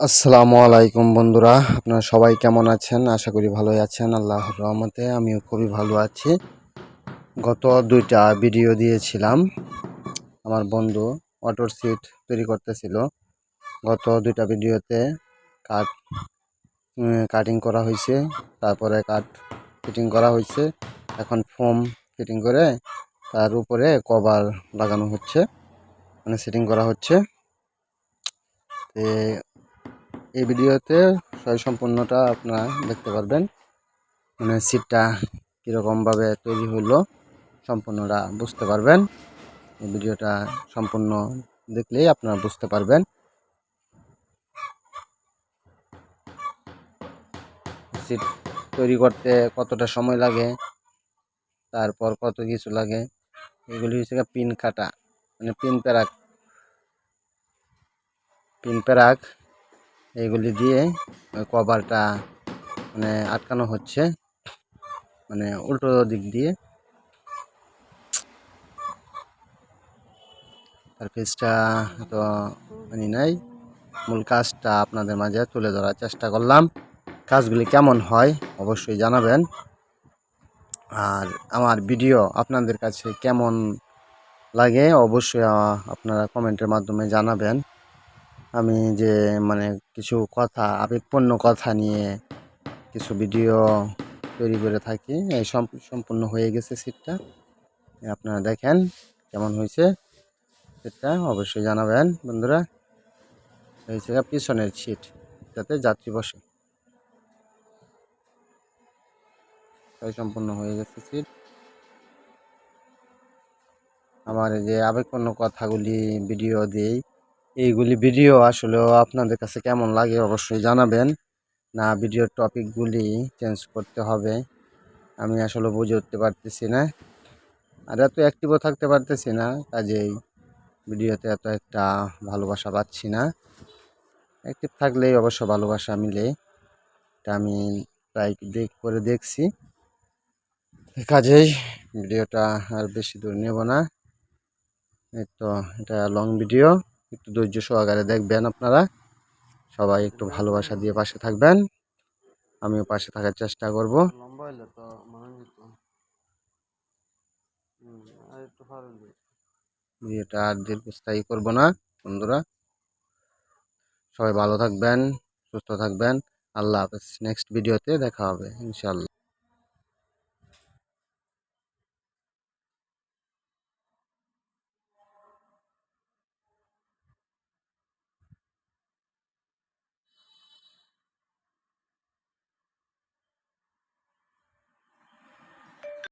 আসসালামু আলাইকুম বন্ধুরা, আপনারা সবাই কেমন আছেন? আশা করি ভালোই আছেন, আল্লাহর রহমতে আমিও খুবই ভালো আছি। গত দুইটা ভিডিও দিয়েছিলাম, আমার বন্ধু অটোর সিট তৈরি করতেছিল। গত দুইটা ভিডিওতে কাঠ কাটিং করা হয়েছে, তারপরে কাঠ ফিটিং করা হয়েছে। এখন ফোম ফিটিং করে তার উপরে কভার লাগানো হচ্ছে মানে সেটিং করা হচ্ছে। এই ভিডিওতে সয় সম্পূর্ণটা আপনারা দেখতে পারবেন। মানে সিটটা কীরকমভাবে তৈরি হইল সম্পূর্ণটা বুঝতে পারবেন। এই ভিডিওটা সম্পূর্ণ দেখলেই আপনারা বুঝতে পারবেন। সিট তৈরি করতে কতটা সময় লাগে, তারপর কত কিছু লাগে, এগুলি হচ্ছে পিন কাটা মানে পিন প্যারাক। পিন প্যারাক এইগুলি দিয়ে ওই কভারটা মানে আটকানো হচ্ছে। মানে উল্টো দিক দিয়ে। তার ফেসটা তো মানে নাই। মূল কাজটা আপনাদের মাঝে তুলে ধরার চেষ্টা করলাম। কাজগুলি কেমন হয় অবশ্যই জানাবেন। আর আমার ভিডিও আপনাদের কাছে কেমন লাগে অবশ্যই আপনারা কমেন্টের মাধ্যমে জানাবেন। আমি যে মানে কিছু কথা, আবেগপূর্ণ কথা নিয়ে কিছু ভিডিও তৈরি করে থাকি, এই সম- সম্পূর্ণ হয়ে গেছে সিটটা আপনারা দেখেন কেমন হয়েছে সিটটা অবশ্যই জানাবেন। বন্ধুরা হয়েছে পিছনের সিট যাতে যাত্রী বসে। তাই সম্পূর্ণ হয়ে গেছে সিট আমার যে আবেগপূর্ণ কথাগুলি ভিডিও দিই। এইগুলি ভিডিও আসলে আপনাদের কাছে কেমন লাগে অবশ্যই জানাবেন। না ভিডিওর টপিকগুলি চেঞ্জ করতে হবে। আমি আসলে বুঝে উঠতে পারতেছি না। আর এত অ্যাক্টিভও থাকতে পারতেছি না, কাজেই ভিডিওতে এত একটা ভালোবাসা পাচ্ছি না। অ্যাক্টিভ থাকলেই অবশ্য ভালোবাসা মিলে। এটা আমি ট্রাই দেখ, করে দেখছি। কাজেই ভিডিওটা আর বেশি দূর নেব না। এই তো, এটা লং ভিডিও একটু ধৈর্য সহকারে দেখবেন আপনারা। সবাই একটু ভালোবাসা দিয়ে পাশে থাকবেন। আমিও পাশে থাকার চেষ্টা করব। ভিডিওটা আর দীর্ঘস্থায়ী করব না বন্ধুরা। সবাই ভালো থাকবেন সুস্থ থাকবেন। আল্লাহ হাফেজ। নেক্সট ভিডিওতে দেখা হবে ইনশাল্লাহ